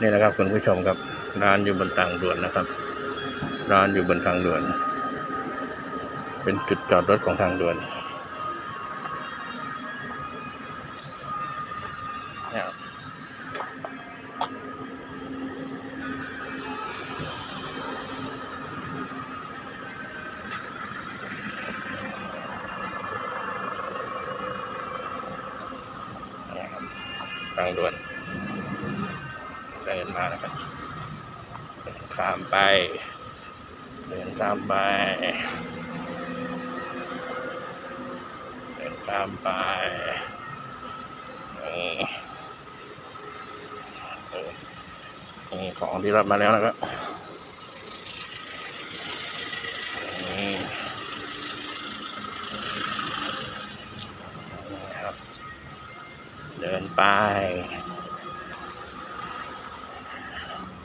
นี่นะครับคุณผู้ชมครับร้านอยู่บนทางด่วนนะครับ ร้านอยู่บนทางด่วน เป็นจุดจอดรถของทางด่วนนี่ครับทางด่วน เดินมานะครับเดินข้ามไป เดินข้ามไป เดินข้ามไปนี่ของที่รับมาแล้วนะครับนี่ครับเดินไป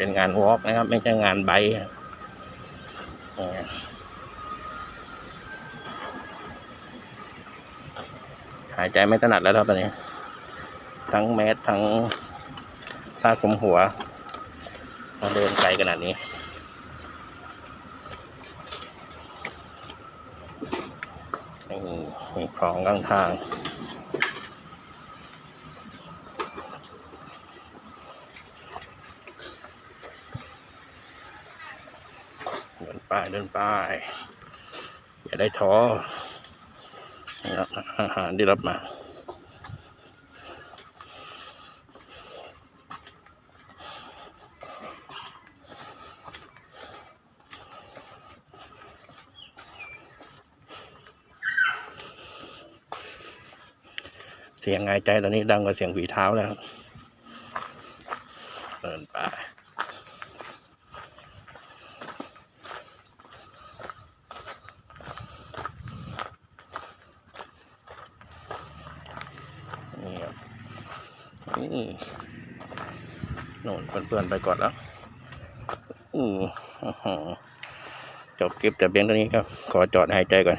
เป็นงานวอล์กนะครับ ไม่ใช่งานไบค์หายใจไม่ถนัดแล้วครับตอนนี้ ทั้งแมสทั้งผ้าคลุมหัวมาเดินไกลขนาดนี้นี่มีของข้างทาง เดินไปเดินไปอย่าได้ท้อนะครับอาหารที่รับมาเสียงหายใจตอนนี้ดังกว่าเสียงฝีเท้าแล้วเดินไป นี่ครับ นี่โน่นเพื่อนๆไปก่อนแล้วอือฮือจบคลิปแต่เพียงเท่านี้ครับ ขอจอดหายใจก่อน